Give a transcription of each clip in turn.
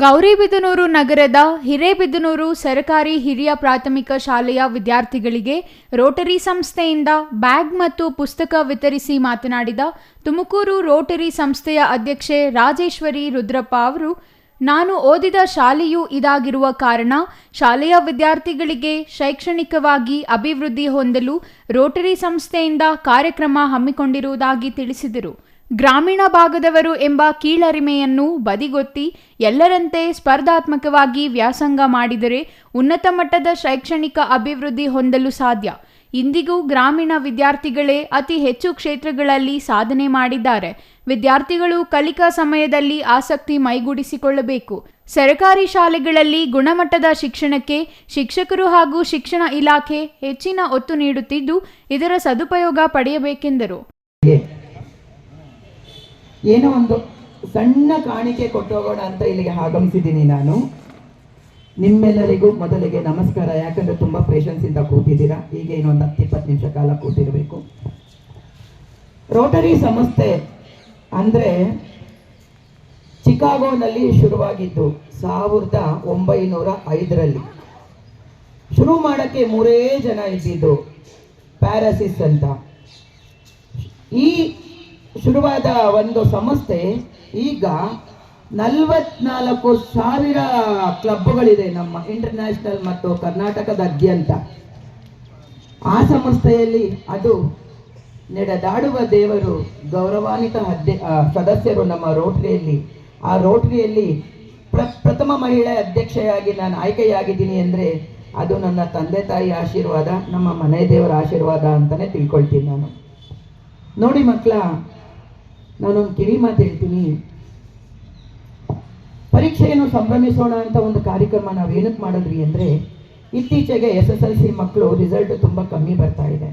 ಗೌರಿಬಿದನೂರು ನಗರದ ಹಿರೇಬಿದನೂರು ಸರ್ಕಾರಿ ಹಿರಿಯ ಪ್ರಾಥಮಿಕ ಶಾಲೆಯ ವಿದ್ಯಾರ್ಥಿಗಳಿಗೆ ರೋಟರಿ ಸಂಸ್ಥೆಯಿಂದ ಬ್ಯಾಗ್ ಮತ್ತು ಪುಸ್ತಕ ವಿತರಿಸಿ ಮಾತನಾಡಿದ ತುಮಕೂರು ರೋಟರಿ ಸಂಸ್ಥೆಯ ಅಧ್ಯಕ್ಷೆ ರಾಜೇಶ್ವರಿ ರುದ್ರಪ್ಪ ಅವರು ನಾನು ಓದಿದ ಶಾಲೆಯು ಇದಾಗಿರುವ ಕಾರಣ ಶಾಲೆಯ ವಿದ್ಯಾರ್ಥಿಗಳಿಗೆ ಶೈಕ್ಷಣಿಕವಾಗಿ ಅಭಿವೃದ್ಧಿ ಹೊಂದಲು ರೋಟರಿ ಸಂಸ್ಥೆಯಿಂದ ಕಾರ್ಯಕ್ರಮ ಹಮ್ಮಿಕೊಂಡಿರುವುದಾಗಿ ತಿಳಿಸಿದರು. ಗ್ರಾಮೀಣ ಭಾಗದವರು ಎಂಬ ಕೀಳರಿಮೆಯನ್ನು ಬದಿಗೊತ್ತಿ ಎಲ್ಲರಂತೆ ಸ್ಪರ್ಧಾತ್ಮಕವಾಗಿ ವ್ಯಾಸಂಗ ಮಾಡಿದರೆ ಉನ್ನತ ಮಟ್ಟದ ಶೈಕ್ಷಣಿಕ ಅಭಿವೃದ್ಧಿ ಹೊಂದಲು ಸಾಧ್ಯ. ಇಂದಿಗೂ ಗ್ರಾಮೀಣ ವಿದ್ಯಾರ್ಥಿಗಳೇ ಅತಿ ಹೆಚ್ಚು ಕ್ಷೇತ್ರಗಳಲ್ಲಿ ಸಾಧನೆ ಮಾಡಿದ್ದಾರೆ. ವಿದ್ಯಾರ್ಥಿಗಳು ಕಲಿಕಾ ಸಮಯದಲ್ಲಿ ಆಸಕ್ತಿ ಮೈಗೂಡಿಸಿಕೊಳ್ಳಬೇಕು. ಸರ್ಕಾರಿ ಶಾಲೆಗಳಲ್ಲಿ ಗುಣಮಟ್ಟದ ಶಿಕ್ಷಣಕ್ಕೆ ಶಿಕ್ಷಕರು ಹಾಗೂ ಶಿಕ್ಷಣ ಇಲಾಖೆ ಹೆಚ್ಚಿನ ಒತ್ತು ನೀಡುತ್ತಿದ್ದು, ಇದರ ಸದುಪಯೋಗ ಪಡೆಯಬೇಕೆಂದರು. ಏನೋ ಒಂದು ಸಣ್ಣ ಕಾಣಿಕೆ ಕೊಟ್ಟೋಗೋಣ ಅಂತ ಇಲ್ಲಿಗೆ ಆಗಮಿಸಿದ್ದೀನಿ ನಾನು. ನಿಮ್ಮೆಲ್ಲರಿಗೂ ಮೊದಲಿಗೆ ನಮಸ್ಕಾರ. ಯಾಕಂದ್ರೆ ತುಂಬಾ ಪೇಷನ್ಸ್ ಇಂದ ಕೂತಿದ್ದೀರಾ? ಈಗ ಇನ್ನೊಂದು ಹತ್ತು ಇಪ್ಪತ್ತು ನಿಮಿಷ ಕಾಲ ಕೂತಿರಬೇಕು. ರೋಟರಿ ಸಂಸ್ಥೆ ಅಂದ್ರೆ ಚಿಕಾಗೋನಲ್ಲಿ ಶುರುವಾಗಿದ್ದು ಸಾವಿರದ ಒಂಬೈನೂರ ಐದರಲ್ಲಿ. ಶುರು ಮಾಡಕ್ಕೆ ಮೂರೇ ಜನ ಇದ್ದಿದ್ದು ಪ್ಯಾರಾಸಿಸ್ ಅಂತ. ಈ ಶುರುವಾದ ಒಂದು ಸಂಸ್ಥೆ ಈಗ ನಲವತ್ನಾಲ್ಕು ಸಾವಿರ ಕ್ಲಬ್ಗಳಿದೆ ನಮ್ಮ ಇಂಟರ್ನ್ಯಾಷನಲ್ ಮತ್ತು ಕರ್ನಾಟಕದಾದ್ಯಂತ ಆ ಸಂಸ್ಥೆಯಲ್ಲಿ ಅದು ನಡೆದಾಡುವ ದೇವರು ಗೌರವಾನ್ವಿತ ಅಧ್ಯ ಸದಸ್ಯರು ನಮ್ಮ ರೋಟರಿಯಲ್ಲಿ. ಆ ರೋಟರಿಯಲ್ಲಿ ಪ್ರ, ಪ್ರಥಮ ಮಹಿಳೆ ಅಧ್ಯಕ್ಷೆಯಾಗಿ ನಾನು ಆಯ್ಕೆಯಾಗಿದ್ದೀನಿ ಅಂದರೆ ಅದು ನನ್ನ ತಂದೆ ತಾಯಿ ಆಶೀರ್ವಾದ, ನಮ್ಮ ಮನೆ ದೇವರ ಆಶೀರ್ವಾದ ಅಂತಲೇ ತಿಳ್ಕೊಳ್ತೀನಿ ನಾನು. ನೋಡಿ ಮಕ್ಕಳ, ನಾನೊಂದು ಕಿವಿ ಮಾತು ಹೇಳ್ತೀನಿ. ಪರೀಕ್ಷೆಯನ್ನು ಸಂಭ್ರಮಿಸೋಣ ಅಂತ ಒಂದು ಕಾರ್ಯಕ್ರಮ ನಾವು ಏನಕ್ಕೆ ಮಾಡಿದ್ವಿ ಅಂದರೆ ಇತ್ತೀಚೆಗೆ ಎಸ್ ಎಸ್ ಎಲ್ ಸಿ ಮಕ್ಕಳು ರಿಸಲ್ಟ್ ತುಂಬ ಕಮ್ಮಿ ಬರ್ತಾ ಇದೆ.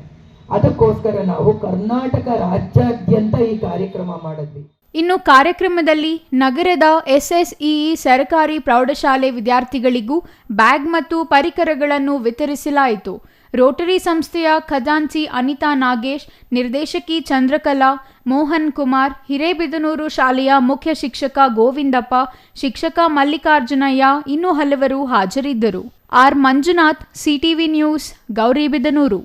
ಅದಕ್ಕೋಸ್ಕರ ನಾವು ಕರ್ನಾಟಕ ರಾಜ್ಯಾದ್ಯಂತ ಈ ಕಾರ್ಯಕ್ರಮ ಮಾಡಿದ್ವಿ. ಇನ್ನು ಕಾರ್ಯಕ್ರಮದಲ್ಲಿ ನಗರದ ಎಸ್ಎಸ್ಇಇ ಸರ್ಕಾರಿ ಪ್ರೌಢಶಾಲೆ ವಿದ್ಯಾರ್ಥಿಗಳಿಗೂ ಬ್ಯಾಗ್ ಮತ್ತು ಪರಿಕರಗಳನ್ನು ವಿತರಿಸಲಾಯಿತು. ರೋಟರಿ ಸಂಸ್ಥೆಯ ಖಜಾಂಚಿ ಅನಿತಾ ನಾಗೇಶ್, ನಿರ್ದೇಶಕಿ ಚಂದ್ರಕಲಾ, ಮೋಹನ್ ಕುಮಾರ್, ಹಿರೇಬಿದನೂರು ಶಾಲೆಯ ಮುಖ್ಯ ಶಿಕ್ಷಕ ಗೋವಿಂದಪ್ಪ, ಶಿಕ್ಷಕ ಮಲ್ಲಿಕಾರ್ಜುನಯ್ಯ ಇನ್ನೂ ಹಲವರು ಹಾಜರಿದ್ದರು. R Manjunath, CTV news, Gauribidanur.